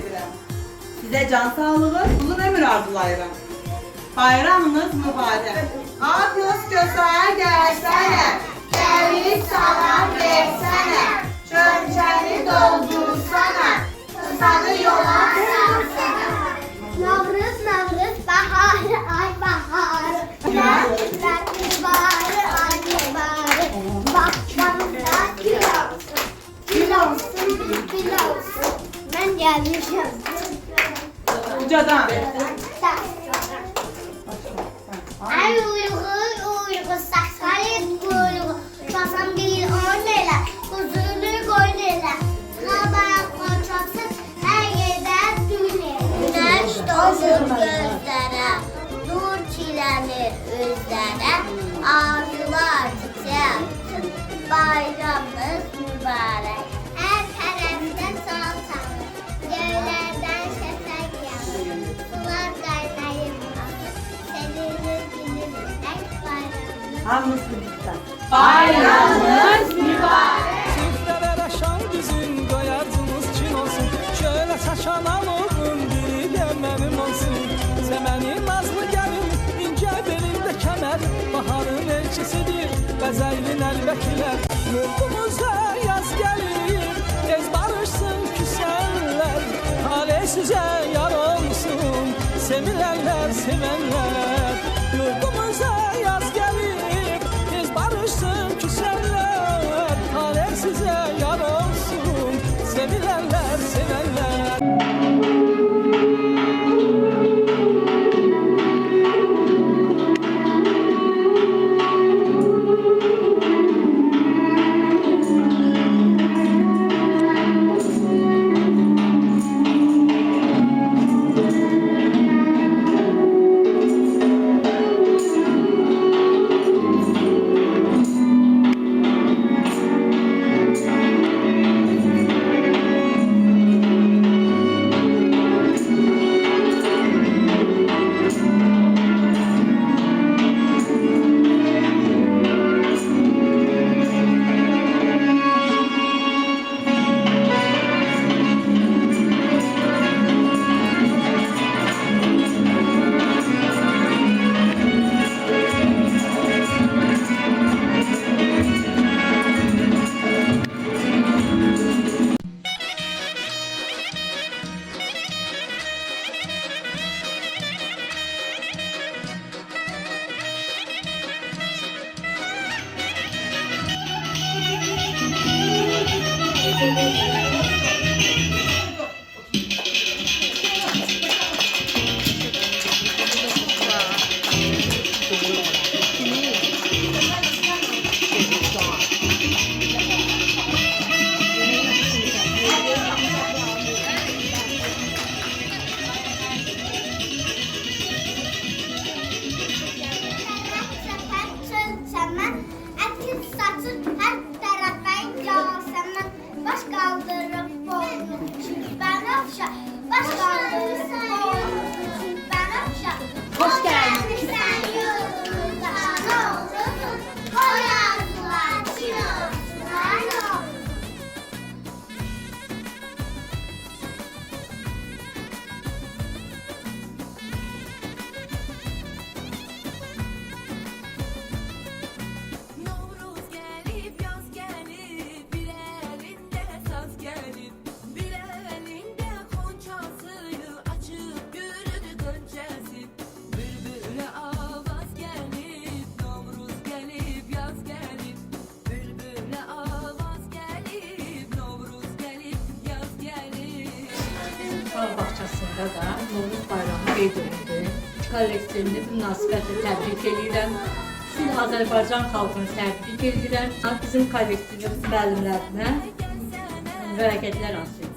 edirəm. Sizə can sağlığı, uzun ömür arzulayıram. Bayramınız mübarək. Adios gözəl gəlsənə, gəlir salam versənə, Ucadan. Ay uygu, uygu, saksalı kuyruğu. Basam değil on huzurlu koy lira. Kabak koçası, her yerde düğüne. Güneş doğur gözlere, dur çileni özlere. Bayramımız. Hamınız birlikte. Çiftlərə şan düzün, qoyardınız kin olsun Şöyle saçan alırım, biri də mənim olsun Zəmənin nazlı gəlin, incə belində kəmər Baharın elçisidir, bəzəyli nəlbəkilər Yurdumuzda yaz gəlir, tez barışsın küsənlər Talih sizə yar olsun, sevilərlər, sevənlər sevenler Da Novruz bayramı. Kollektivini bu münasibətlə təbrik edirəm. Bütün Azərbaycan xalqını təbrik edirəm. Bizim kollektivimiz müəllimlərinə bərəkətlər arzu edirəm.